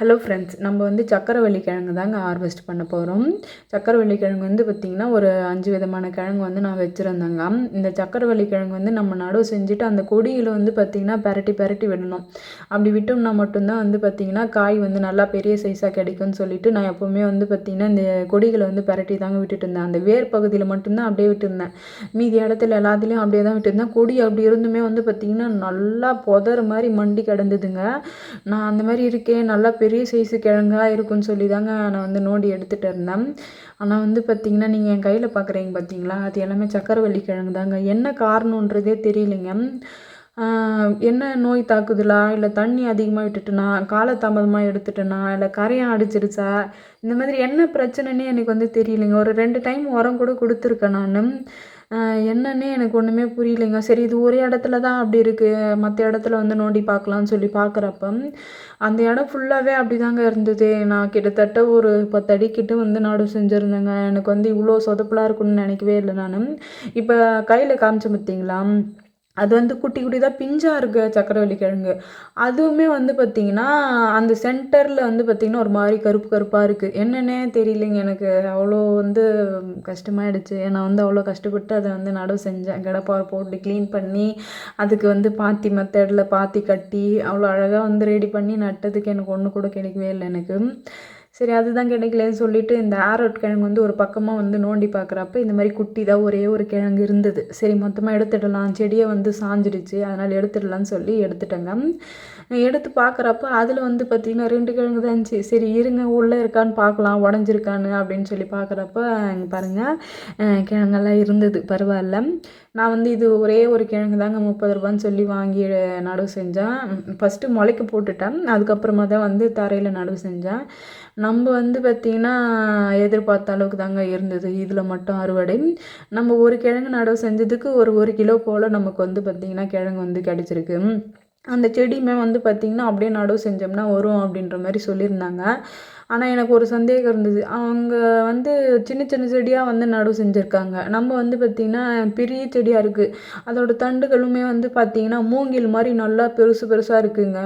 Hello friends நம்ம வந்து சக்கரவள்ளி கிழங்கு தாங்க ஹார்வெஸ்ட் பண்ண போகிறோம் சக்கரவள்ளி கிழங்கு வந்து பார்த்திங்கன்னா ஒரு அஞ்சு விதமான கிழங்கு வந்து நான் வச்சுருந்தேங்க. இந்த சக்கரவள்ளி கிழங்கு வந்து நம்ம நடவு செஞ்சுட்டு அந்த கொடியில் வந்து பார்த்திங்கன்னா பெரட்டி பெரட்டி விடணும். அப்படி விட்டோம்னா மட்டும்தான் வந்து பார்த்திங்கன்னா காய் வந்து நல்லா பெரிய சைஸாக கிடைக்கும்னு சொல்லிட்டு நான் எப்போவுமே வந்து பார்த்திங்கன்னா இந்த கொடிகளை வந்து பெரட்டி தாங்க விட்டுட்டு இருந்தேன். அந்த வேர் பகுதியில் மட்டும்தான் அப்படியே விட்டுருந்தேன். மீதி இடத்துல எல்லாத்துலேயும் அப்படியே தான் விட்டுருந்தேன். கொடி அப்படி இருந்துமே வந்து பார்த்திங்கன்னா நல்லா புதற மாதிரி மண்டி கிடந்ததுங்க. நான் அந்த மாதிரி இருக்கேன். நல்லா பெரிய பெரிய சைஸு கிழங்கா இருக்குன்னு சொல்லி தாங்க நான் வந்து நோண்டி எடுத்துகிட்டு இருந்தேன். ஆனால் வந்து பார்த்திங்கன்னா நீங்கள் என் கையில் பார்க்குறீங்க பார்த்தீங்களா அது எல்லாமே சக்கரவள்ளி கிழங்கு தாங்க என்ன காரணன்றதே தெரியலைங்க. என்ன நோய் தாக்குதலா? இல்லை தண்ணி அதிகமாக விட்டுட்டேனா? காலதாமதமாக எடுத்துட்டேனா? இல்லை கரையான் அடிச்சிருச்சா? இந்த மாதிரி என்ன பிரச்சனைன்னு எனக்கு வந்து தெரியலைங்க. ஒரு ரெண்டு டைம் உரம் கூட கொடுத்துருக்கேன் நான். என்னன்னே எனக்கு ஒன்றுமே புரியலைங்க. சரி இது ஒரே இடத்துல தான் அப்படி இருக்குது மற்ற இடத்துல வந்து நோண்டி பார்க்கலான்னு சொல்லி பார்க்குறப்ப அந்த இடம் ஃபுல்லாகவே அப்படி தாங்க இருந்தது. நான் கிட்டத்தட்ட ஒரு பத்தடி கிட்ட வந்து நாடு செஞ்சுருந்தேங்க. எனக்கு வந்து இவ்வளோ சொதப்பலாக இருக்குன்னு நினைக்கவே இல்லை நான். இப்போ கையில் காமிச்சேன் பார்த்தீங்களா அது வந்து குட்டி குட்டி தான் பிஞ்சாக இருக்குது சக்கரவள்ளி கிழங்கு. அதுவுமே வந்து பார்த்திங்கன்னா அந்த சென்டரில் வந்து பார்த்திங்கன்னா ஒரு மாதிரி கருப்பு கருப்பாக இருக்குது என்னென்னே தெரியலைங்க எனக்கு. அவ்வளோ வந்து கஷ்டமாயிடுச்சு. நான் வந்து அவ்வளோ கஷ்டப்பட்டு அதை வந்து நடவு செஞ்சேன். கிடப்பாறை போட்டு க்ளீன் பண்ணி அதுக்கு வந்து பாத்தி மெத்தடில் பாத்தி கட்டி அவ்வளோ அழகாக வந்து ரெடி பண்ணி நட்டதுக்கு எனக்கு ஒன்று கூட கிடைக்கவே இல்லை எனக்கு. சரி அதுதான் கிடைக்கலன்னு சொல்லிட்டு இந்த ஆரோட் கிழங்கு வந்து ஒரு பக்கமாக வந்து நோண்டி பார்க்குறப்ப இந்த மாதிரி குட்டி தான் ஒரே ஒரு கிழங்கு இருந்தது. சரி மொத்தமாக எடுத்துடலாம். செடியை வந்து சாஞ்சிடுச்சு. அதனால் எடுத்துடலான்னு சொல்லி எடுத்துட்டேங்க. எடுத்து பார்க்குறப்ப அதில் வந்து பார்த்திங்கன்னா ரெண்டு கிழங்கு தான் இருந்துச்சு. சரி இருங்க உள்ளே இருக்கான்னு பார்க்கலாம் உடஞ்சிருக்கான்னு அப்படின்னு சொல்லி பார்க்குறப்ப இங்கே பாருங்கள் கிழங்கெல்லாம் இருந்தது. பரவாயில்ல. நான் வந்து இது ஒரே ஒரு கிழங்கு தாங்க முப்பது ரூபான்னு சொல்லி வாங்கி நடவு செஞ்சேன். ஃபஸ்ட்டு முளைக்க போட்டுட்டேன். அதுக்கப்புறமா தான் வந்து தரையில் நடவு செஞ்சேன். நான் நம்ம வந்து பார்த்திங்கன்னா எதிர்பார்த்த அளவுக்கு தாங்க இருந்தது. இதில் மட்டும் அறுவடை. நம்ம ஒரு கிழங்கு நடவு செஞ்சதுக்கு ஒரு ஒரு கிலோ போல் நமக்கு வந்து பார்த்திங்கன்னா கிழங்கு வந்து கிடச்சிருக்கு. அந்த செடியுமே வந்து பார்த்திங்கன்னா அப்படியே நடவு செஞ்சோம்னா வரும் அப்படின்ற மாதிரி சொல்லியிருந்தாங்க. ஆனால் எனக்கு ஒரு சந்தேகம் இருந்தது. அவங்க வந்து சின்ன சின்ன செடியாக வந்து நடவு செஞ்சுருக்காங்க. நம்ம வந்து பார்த்திங்கன்னா பெரிய செடியாக இருக்குது அதோட தண்டுகளுமே வந்து பார்த்திங்கன்னா மூங்கில் மாதிரி நல்லா பெருசு பெருசாக இருக்குங்க.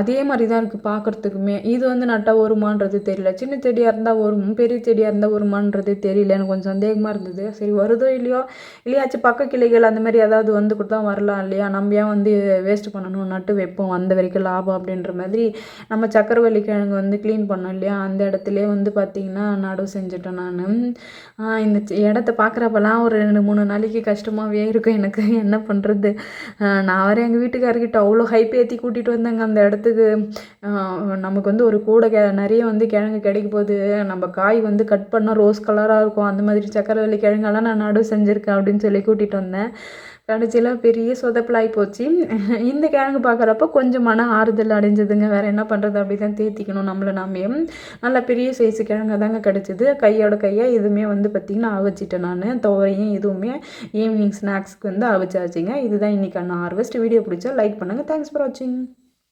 அதே மாதிரி தான் இருக்குது பார்க்குறதுக்குமே இது வந்து நட்டால் வருமானது தெரியல. சின்ன செடியாக இருந்தால் வரும் பெரிய செடியாக இருந்தால் வருமானது தெரியல. எனக்கு கொஞ்சம் சந்தேகமாக இருந்தது. சரி வருதோ இல்லையோ? இல்லையாச்சும் பக்க கிளைகள் அந்த மாதிரி ஏதாவது வந்து கொடுத்தா வரலாம் இல்லையா? நம்ம ஏன் வந்து வேஸ்ட் பண்ணணும்? நட்டு வைப்போம். அந்த வரைக்கும் லாபம் அப்படின்ற மாதிரி நம்ம சக்கரவள்ளி கிழங்கு வந்து க்ளீன் பண்ணோம் சொன்னேன் இல்லையா? அந்த இடத்துலே வந்து பார்த்திங்கன்னா நடவு செஞ்சுட்டேன் நான். இந்த இடத்த பார்க்குறப்பெல்லாம் ஒரு ரெண்டு மூணு நாளைக்கு கஷ்டமாகவே இருக்கும் எனக்கு. என்ன பண்ணுறது நான் வர எங்கள் வீட்டுக்காரர்கிட்ட அவ்வளோ ஹைப் ஏற்றி கூட்டிகிட்டு வந்தேங்க அந்த இடத்துக்கு. நமக்கு வந்து ஒரு கூடை கெ நிறைய வந்து கிழங்கு கிடைக்க போகுது. நம்ம காய் வந்து கட் பண்ணால் ரோஸ் கலராக இருக்கும். அந்த மாதிரி சக்கரவள்ளி கிழங்கெல்லாம் நான் நடவு செஞ்சுருக்கேன் அப்படின்னு சொல்லி கூட்டிகிட்டு வந்தேன். கடைசியில் பெரிய சொதப்பலாகி போச்சு. இந்த கிழங்கு பார்க்குறப்ப கொஞ்சம் மன ஆறுதல் அடைஞ்சதுங்க. வேறு என்ன பண்ணுறது அப்படி தான் தேத்திக்கணும் நம்மளை நாமே. நல்லா பெரிய சைஸு கிழங்கு தாங்க கிடச்சிது. கையோட கையாக இதுவுமே வந்து பார்த்திங்கன்னா அவிச்சிட்டேன் நான். துவரையும் எதுவுமே ஈவினிங் ஸ்நாக்ஸ்க்கு வந்து அவிச்சாச்சுங்க. இதுதான் இன்றைக்கான ஹார்வெஸ்ட் வீடியோ பிடிச்சா லைக் பண்ணுங்கள் தேங்க்ஸ் ஃபார் வாட்சிங்